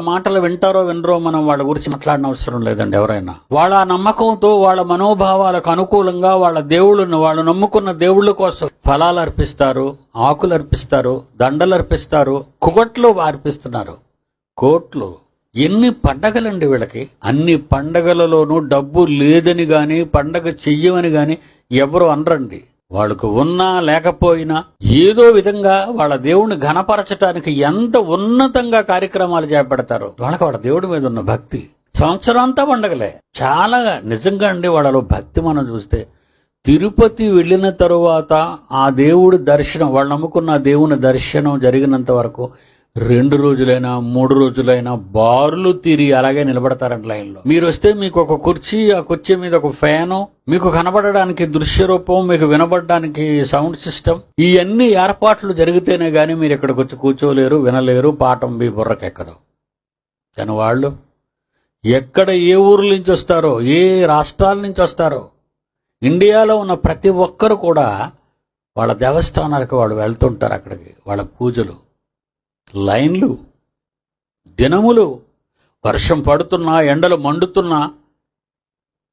మాటలు వింటారో వినరో మనం వాళ్ళ గురించి మాట్లాడిన అవసరం లేదండి ఎవరైనా. వాళ్ళ నమ్మకంతో వాళ్ళ మనోభావాలకు అనుకూలంగా వాళ్ళ దేవుళ్ళను వాళ్ళు నమ్ముకున్న దేవుళ్ళ కోసం ఫలాలు అర్పిస్తారు ఆకులు అర్పిస్తారు దండలు అర్పిస్తారు కుగట్లు అర్పిస్తున్నారు. కోట్లు. ఎన్ని పండగలండి వీళ్ళకి? అన్ని పండగలలోనూ డబ్బు లేదని గాని పండగ చెయ్యమని గాని ఎవరు అనరండి. వాళ్ళకు ఉన్నా లేకపోయినా ఏదో విధంగా వాళ్ళ దేవుణ్ణి ఘనపరచటానికి ఎంత ఉన్నతంగా కార్యక్రమాలు చేపడతారు వాళ్ళకి వాళ్ళ దేవుడి మీద ఉన్న భక్తి సంవత్సరం అంతా పండగలే చాలా నిజంగా అండి వాళ్ళలో భక్తి మనం చూస్తే తిరుపతి వెళ్ళిన తరువాత ఆ దేవుడి దర్శనం వాళ్ళు నమ్ముకున్న దేవుని దర్శనం జరిగినంత వరకు రెండు రోజులైనా మూడు రోజులైనా బారులు తీరి అలాగే నిలబడతారంట లైన్లో. మీరు వస్తే మీకు ఒక కుర్చీ ఆ కుర్చీ మీద ఒక ఫ్యాను మీకు కనబడడానికి దృశ్య రూపం మీకు వినబడడానికి సౌండ్ సిస్టమ్. ఇవన్నీ ఏర్పాట్లు జరిగితేనే కానీ మీరు ఇక్కడికి వచ్చి కూర్చోలేరు వినలేరు పాఠం మీ బుర్రకెక్కదు. కానీ వాళ్ళు ఎక్కడ ఏ ఊర్ల నుంచి వస్తారో ఏ రాష్ట్రాల నుంచి వస్తారో ఇండియాలో ఉన్న ప్రతి ఒక్కరు కూడా వాళ్ళ దేవస్థానాలకు వాళ్ళు వెళ్తుంటారు అక్కడికి వాళ్ళ పూజలు. లైన్లు దినములు వర్షం పడుతున్నా ఎండలు మండుతున్నా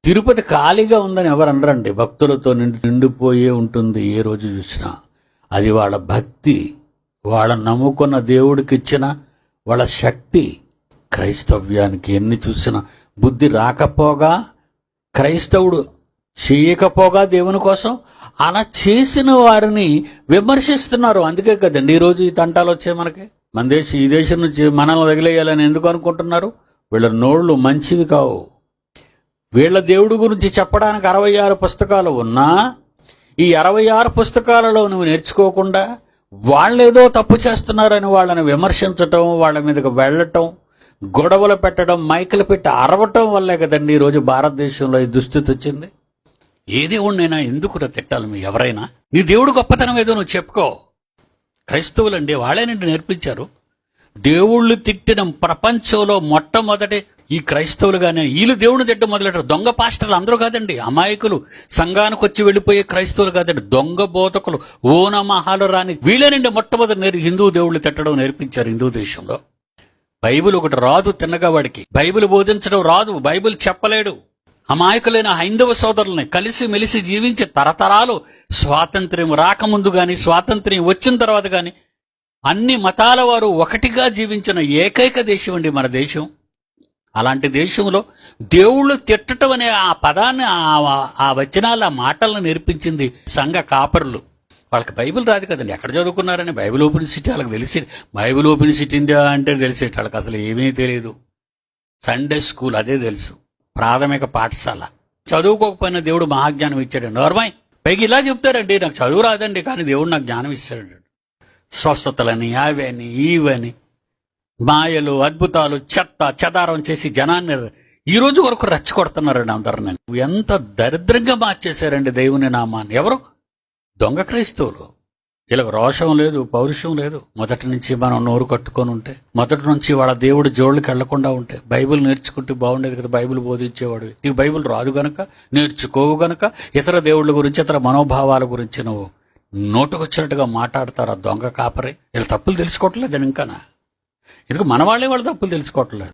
తిరుపతి ఖాళీగా ఉందని ఎవరు అనరండి భక్తులతో నిండి నిండిపోయే ఉంటుంది ఏ రోజు చూసినా. అది వాళ్ళ భక్తి వాళ్ళ నమ్ముకున్న దేవుడికి ఇచ్చిన వాళ్ళ శక్తి. క్రైస్తవ్యానికి ఎన్ని చూసినా బుద్ధి రాకపోగా క్రైస్తవుడు చేయకపోగా దేవుని కోసం అలా చేసిన వారిని విమర్శిస్తున్నారు. అందుకే కదండి ఈరోజు ఈ తంటాలు వచ్చాయి మనకి. మన దేశం ఈ దేశం నుంచి మనల్ని వదిలేయాలని ఎందుకు అనుకుంటున్నారు? వీళ్ళ నోళ్ళు మంచివి కావు. వీళ్ళ దేవుడి గురించి చెప్పడానికి అరవై ఆరు పుస్తకాలు ఉన్నా ఈ అరవై ఆరు పుస్తకాలలో నువ్వు నేర్చుకోకుండా వాళ్ళేదో తప్పు చేస్తున్నారని వాళ్ళని విమర్శించటం వాళ్ళ మీదకి వెళ్ళటం గొడవలు పెట్టడం మైకులు పెట్టి అరవటం వల్లే కదండి ఈరోజు భారతదేశంలో ఈ దుస్థితి వచ్చింది. ఏ దేవుడినైనా ఎందుకు తిట్టాలి మీ ఎవరైనా? నీ దేవుడు గొప్పతనం ఏదో నువ్వు చెప్పుకో. క్రైస్తవులండి వాళ్ళేనండి నేర్పించారు. దేవుళ్ళు తిట్టిన ప్రపంచంలో మొట్టమొదటి ఈ క్రైస్తవులు కానీ వీళ్ళు దేవుని తిట్టడం మొదలెట్టారు. దొంగ పాస్టర్లు అందరూ కాదండి అమాయకులు సంఘానికి వచ్చి వెళ్ళిపోయే క్రైస్తవులు కాదండి దొంగ బోధకులు ఓనమహాలు రాని వీళ్ళేనండి మొట్టమొదటి నేర్ హిందూ దేవుళ్ళు తిట్టడం నేర్పించారు హిందూ దేశంలో. బైబిల్ ఒకటి రాదు తిన్నగా వాడికి. బైబిల్ బోధించడం రాదు బైబిల్ చెప్పలేడు. అమాయకులైన హైందవ సోదరుల్ని కలిసి మెలిసి జీవించే తరతరాలు స్వాతంత్ర్యం రాకముందు గాని స్వాతంత్ర్యం వచ్చిన తర్వాత గాని అన్ని మతాల వారు ఒకటిగా జీవించిన ఏకైక దేశం అండి మన దేశం. అలాంటి దేశంలో దేవుళ్ళు తిట్టడం అనే ఆ పదాన్ని ఆ- ఆ ఆ మాటలను నేర్పించింది సంఘ కాపరులు. వాళ్ళకి బైబిల్ రాదు కదండి. ఎక్కడ చదువుకున్నారని బైబిల్ ఓపెన్ సిటీ వాళ్ళకి తెలిసి బైబిల్ ఓపెన్ సిటీ ఇండియా అంటే తెలిసే వాళ్ళకి అసలు ఏమీ తెలియదు. సండే స్కూల్ అదే తెలుసు. ప్రాథమిక పాఠశాల. చదువుకోకపోయినా దేవుడు మహాజ్ఞానం ఇచ్చాడు నోర్మై పైకి ఇలా చెప్తారండి నాకు చదువు రాదండి కానీ దేవుడు నాకు జ్ఞానం ఇస్తాడు స్వస్థతలని అవని ఈవని మాయలు అద్భుతాలు చెత్త చెదారం చేసి జనాన్ని ఈ రోజు వరకు రెచ్చగొడుతున్నారండి అందరిని. ఎంత దరిద్రంగా మార్చేశారండి దేవుని నామాన్ని. ఎవరు? దొంగ క్రైస్తవులు. వీళ్ళకి రోషం లేదు పౌరుషం లేదు. మొదటి నుంచి మనం నోరు కట్టుకొని ఉంటే మొదటి నుంచి వాళ్ళ దేవుడు జోళ్ళకి వెళ్ళకుండా ఉంటే బైబిల్ నేర్చుకుంటే బాగుండేది కదా బైబిల్ బోధించేవాడు నీకు బైబిల్ రాదు గనక నేర్చుకోవు గనక ఇతర దేవుళ్ళ గురించి ఇతర మనోభావాల గురించి నువ్వు నోటుకొచ్చినట్టుగా మాట్లాడతారు ఆ దొంగ కాపరి? వీళ్ళ తప్పులు తెలుసుకోవట్లేదు ఇంకానా? ఎందుకు మన వాళ్ళే వాళ్ళ తప్పులు తెలుసుకోవట్లేదు?